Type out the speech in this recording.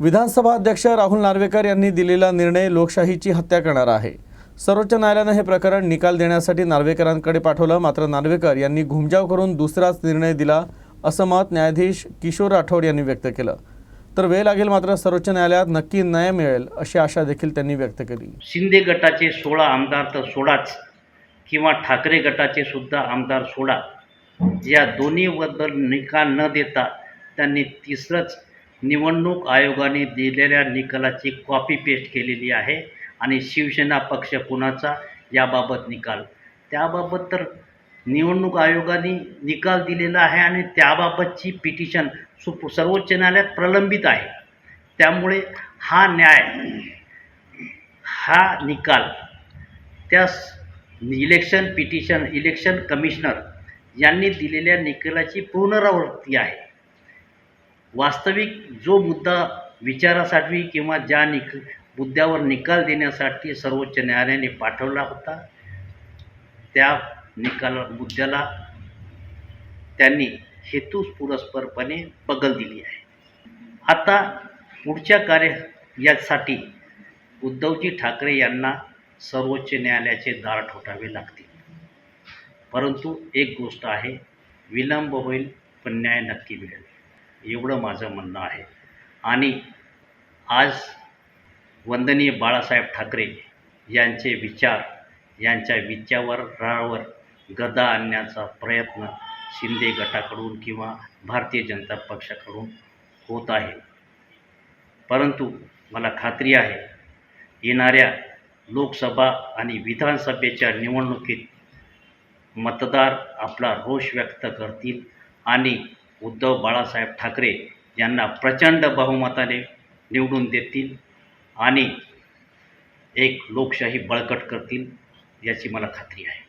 विधानसभा अध्यक्ष राहुल नार्वेकर यांनी दिलेला निर्णय लोकशाहीची हत्या करणारा आहे. सर्वोच्च न्यायालयानं हे प्रकरण निकाल देण्यासाठी नार्वेकरांकडे पाठवलं मात्र नार्वेकर यांनी घुमजाव करून दुसराच निर्णय दिला असं मत न्यायाधीश किशोर राठोड यांनी व्यक्त केलं. तर वेळ लागेल मात्र सर्वोच्च न्यायालयात नक्की न्याय मिळेल अशी आशा देखील त्यांनी व्यक्त केली. शिंदे गटाचे सोळा आमदार तर सोडाच किंवा ठाकरे गटाचे सुद्धा आमदार सोडा या दोन्हीबद्दल निकाल न देता त्यांनी तिसरंच निवडणूक आयोगाने दिलेल्या निकालाची कॉपी पेस्ट केलेली आहे आणि शिवसेना पक्ष कुणाचा याबाबत निकाल. त्याबाबत तर निवडणूक आयोगाने निकाल दिलेला आहे आणि त्याबाबतची पिटिशन सुप सर्वोच्च न्यायालयात प्रलंबित आहे. त्यामुळे हा न्याय हा निकाल त्या इलेक्शन पिटिशन इलेक्शन कमिशनर यांनी दिलेल्या निकालाची पुनरावृत्ती आहे. वास्तविक जो मुद्दा विचारासाठी किंवा ज्या निक मुद्द्यावर निकाल देण्यासाठी सर्वोच्च न्यायालयाने पाठवला होता त्या निकाल मुद्द्याला त्यांनी हेतुपुरस्परपणे बगल दिली आहे. आता पुढच्या कार्य यासाठी उद्धवजी ठाकरे यांना सर्वोच्च न्यायालयाचे दार ठोठावे लागतील. परंतु एक गोष्ट आहे विलंब होईल पण न्याय नक्की मिळेल. एवढं माझं म्हणणं आहे. आणि आज वंदनीय बाळासाहेब ठाकरे यांचे विचार यांच्या विचारावर गदा आणण्याचा प्रयत्न शिंदे गटाकडून किंवा भारतीय जनता पक्षाकडून होत आहे. परंतु मला खात्री आहे येणाऱ्या लोकसभा आणि विधानसभेच्या निवडणुकीत मतदार आपला रोष व्यक्त करतील आणि उद्धव बाळासाहेब ठाकरे यांना प्रचंड बहुमताने निवडून देतील आणि एक लोकशाही बळकट करतील याची मला खात्री आहे.